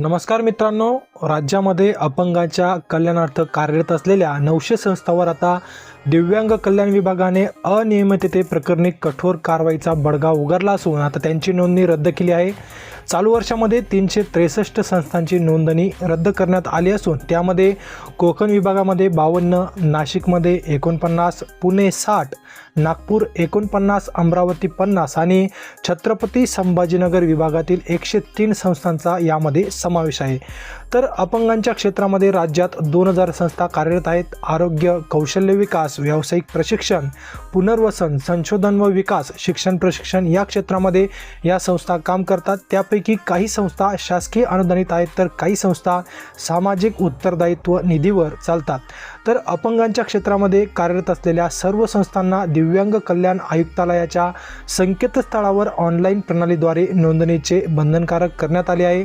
नमस्कार मित्रांनो राज्यामध्ये अपंगाच्या कल्याणार्थ कार्यरत असलेल्या नऊशे संस्थांवर आता दिव्यांग कल्याण विभागाने अनियमिततेप्रकरणी कठोर कारवाईचा बडगा उगारला असून आता त्यांची नोंदणी रद्द केली आहे. चालू वर्षामध्ये तीनशे त्रेसष्ट संस्थांची नोंदणी रद्द करण्यात आली असून त्यामध्ये कोकण विभागामध्ये बावन्न नाशिकमध्ये एकोणपन्नास पुणे साठ नागपूर एकोणपन्नास अमरावती पन्नास आणि छत्रपती संभाजीनगर विभागातील एकशे तीन संस्थांचा यामध्ये समावेश आहे. तर अपंगांच्या क्षेत्रामध्ये राज्यात दोन हजार संस्था कार्यरत आहेत. आरोग्य कौशल्य विकास व्यावसायिक प्रशिक्षण पुनर्वसन संशोधन व विकास शिक्षण प्रशिक्षण या क्षेत्रामध्ये या संस्था काम करतात. त्यापैकी काही संस्था शासकीय अनुदानित आहेत तर काही संस्था सामाजिक उत्तरदायित्व निधीवर चालतात. तर अपंगांच्या क्षेत्रामध्ये कार्यरत असलेल्या सर्व संस्थांना दिव्यांग कल्याण आयुक्तालयाच्या संकेतस्थळावर ऑनलाईन प्रणालीद्वारे नोंदणीचे बंधनकारक करण्यात आले आहे.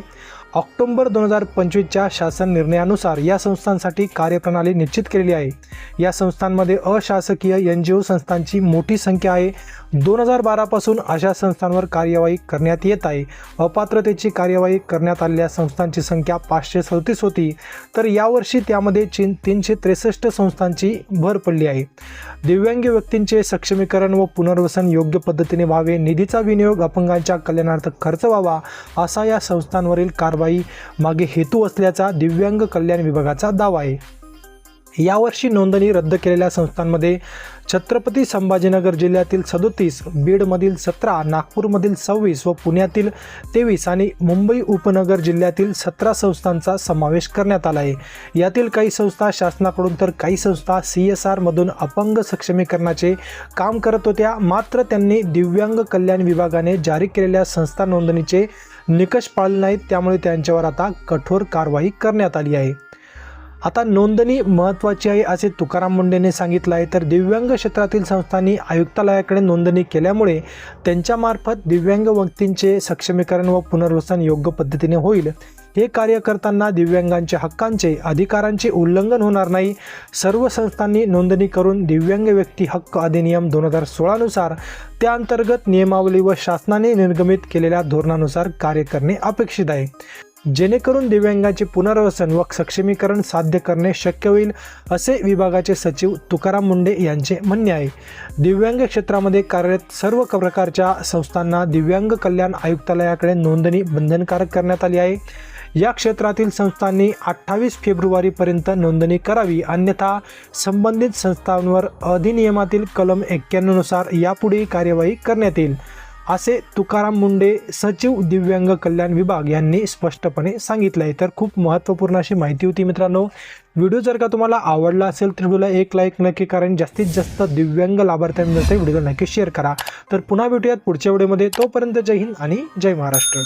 ऑक्टोंबर दोन हजार पंचवीसच्या शासन निर्णयानुसार या संस्थांसाठी कार्यप्रणाली निश्चित केलेली आहे. या संस्थांमध्ये अशासकीय एन जी ओ संस्थांची मोठी संख्या आहे. दोन हजार बारापासून अशा संस्थांवर कार्यवाही करण्यात येत आहे. अपात्रतेची कार्यवाही करण्यात आलेल्या संस्थांची संख्या पाचशे सदतीस होती. तर यावर्षी त्यामध्ये चीन तीनशे त्रेसष्ट संस्थांची भर पडली आहे. दिव्यांग व्यक्तींचे सक्षमीकरण व पुनर्वसन योग्य पद्धतीने व्हावे निधीचा विनियोग अपंगांच्या कल्याणार्थ खर्च व्हावा असा या संस्थांवरील कारभार कारवाई मागे हेतू असल्याचा दिव्यांग कल्याण विभागाचा दावा आहे. यावर्षी नोंदणी रद्द केलेल्या संस्थांमध्ये छत्रपती संभाजीनगर जिल्ह्यातील सदोतीस बीडमधील सतरा नागपूरमधील सव्वीस व पुण्यातील तेवीस आणि मुंबई उपनगर जिल्ह्यातील सतरा संस्थांचा समावेश करण्यात आला आहे. यातील काही संस्था शासनाकडून तर काही संस्था सी एस आरमधून अपंग सक्षमीकरणाचे काम करत होत्या. मात्र त्यांनी दिव्यांग कल्याण विभागाने जारी केलेल्या संस्था नोंदणीचे निकष पाळले नाहीत. त्यामुळे त्यांच्यावर आता कठोर कारवाई करण्यात आली आहे. आता नोंदणी महत्त्वाची आहे असे तुकाराम मुंडेने सांगितलं आहे. तर दिव्यांग क्षेत्रातील संस्थांनी आयुक्तालयाकडे नोंदणी केल्यामुळे त्यांच्यामार्फत दिव्यांग व्यक्तींचे सक्षमीकरण व पुनर्वसन योग्य पद्धतीने होईल. हे कार्य करताना दिव्यांगांच्या हक्कांचे अधिकारांचे उल्लंघन होणार नाही. सर्व संस्थांनी नोंदणी करून दिव्यांग व्यक्ती हक्क अधिनियम दोन हजार सोळानुसार त्या अंतर्गत नियमावली व शासनाने निर्गमित केलेल्या धोरणानुसार कार्य करणे अपेक्षित आहे. जेणेकरून दिव्यांगाचे पुनर्वसन व सक्षमीकरण साध्य करणे शक्य होईल असे विभागाचे सचिव तुकाराम मुंडे यांचे म्हणणे आहे. दिव्यांग क्षेत्रामध्ये कार्यरत सर्व प्रकारच्या संस्थांना दिव्यांग कल्याण आयुक्तालयाकडे नोंदणी बंधनकारक करण्यात आली आहे. या क्षेत्रातील संस्थांनी अठ्ठावीस फेब्रुवारीपर्यंत नोंदणी करावी अन्यथा संबंधित संस्थांवर अधिनियमातील कलम एक्क्याण्णवनुसार यापुढे कार्यवाही करण्यात येईल. असे तुकाराम मुंडे सचिव दिव्यांग कल्याण विभाग यांनी स्पष्टपणे सांगितलं आहे तर खूप महत्त्वपूर्ण अशी माहिती होती मित्रांनो. व्हिडिओ जर का तुम्हाला आवडला असेल तर व्हिडिओला एक लाईक नक्की कारण जास्तीत जास्त दिव्यांग लाभार्थ्यांमध्ये व्हिडिओला नक्की शेअर करा. तर पुन्हा भेटूयात पुढच्या व्हिडिओमध्ये तोपर्यंत जय हिंद आणि जय महाराष्ट्र.